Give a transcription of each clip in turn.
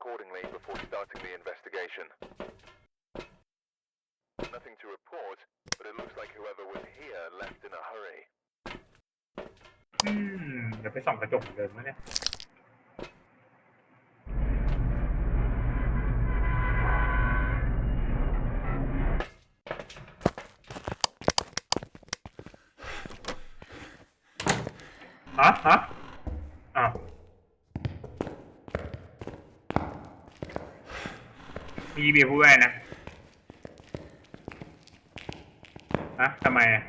accordingly before starting the investigation. Nothing to report, but it looks like whoever was here left in a hurry. อืม เดี๋ยวไปส่องกระจกเหมือนเดิมมั้ยเนี่ย ฮะ ฮะ มีเบียร์พูดไว้นะฮะทำไมอะ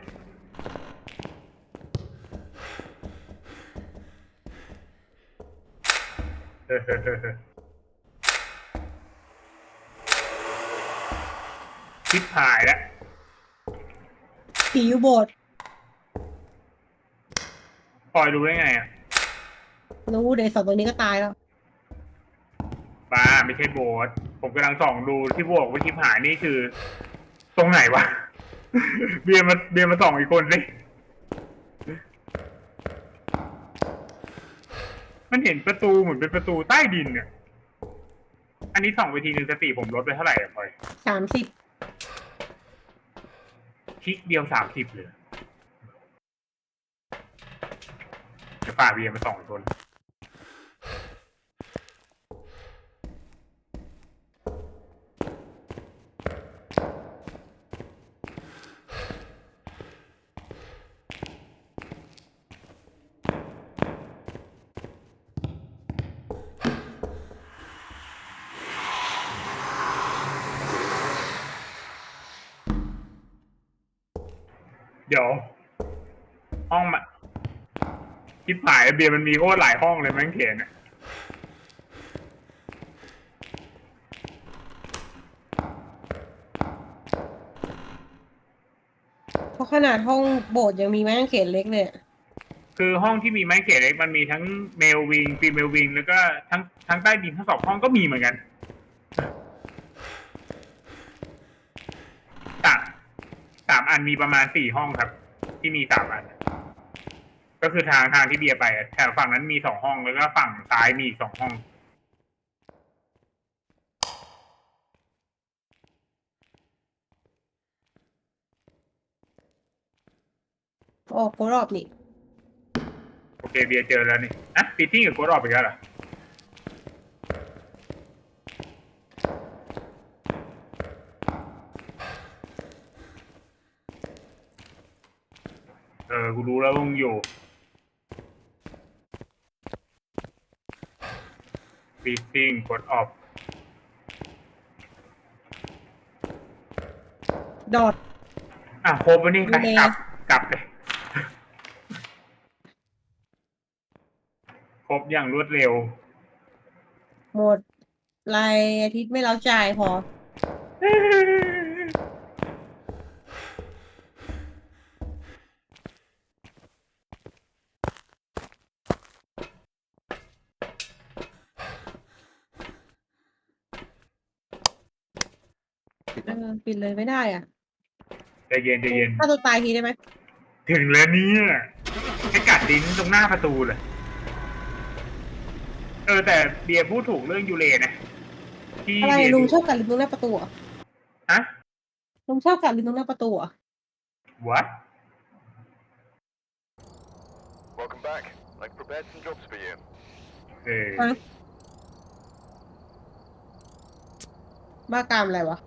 ชิบหายแล้วผีอยู่โบสถ์ปล่อยรู้ได้ไงอะรู้เดี๋ยวสองตัวนี้ก็ตายแล้ว บ้าไม่ใช่โบสถ์ผมกำลังส่องดูที่บวกว่าชิบหายนี่คือ ตรงไหนวะ เบียร์มาเบียร์มาส่องอีกคนสิมันเห็นประตูเหมือนเป็นประตูใต้ดินเนี่ย อันนี้ส่องไปทีหนึ่งสติผมลดไปเท่าไหร่อะพลอยสามสิบคลิกเดียวสามสิบเลยจะฝ่าเบียร์มาสองคน เดี๋ยว ห้องมาคิดหายเบียร์มันมีโคตรหลายห้องเลยแม่งเขียนอะเพราะขนาดห้องโบสถ์ยังมีแม่งเขนเล็กเลยอะคือห้องที่มีไม้เขียนเล็กมันมีทั้งเมลวิงฟีเมลวิงแล้วก็ทั้งทั้งใต้ดินทั้งสองห้องก็มีเหมือนกันสามสาม อันมีประมาณสี่ห้องครับ ที่มีสามอัน ก็คือทางทางที่เบียร์ไปอะแถวฝั่งนั้นมีสองห้องแล้วก็ฝั่งซ้ายมีอีกสองห้องออกโกรอบนี่ โอเคเบียร์เจอแล้วนี่อะฟิตติ้งกับโค้ดออกไปแล้วเหรอ เออ กูรู้แล้วว่ามึงอยู่ฟิตติ้งกดออฟดอดอะครบวันนี้ดูแลกลับกลับเลยครบอย่างรวดเร็ว หมดรายอาทิตย์ไม่เล้าจ่ายพอ เออปิดเลยไม่ได้อะใจเย็นใจเย็นฆ่าตัวตายทีได้ไหมถึงแล้วเนี่ยไอ้กัดดินตรงหน้าประตูเลย เออแต่เบียร์พูดถูกเรื่องยูเลนะที่อะไรเบียร์ลุงดูชอบกัดลิ้นตรงหน้าประตูเหรอะฮะ ลุงชอบกัดลิ้นตรงหน้าประตูเหรอะ what Welcome back. I've prepared some jobs for you. เออ ฮะบ้ากามอะไรวะ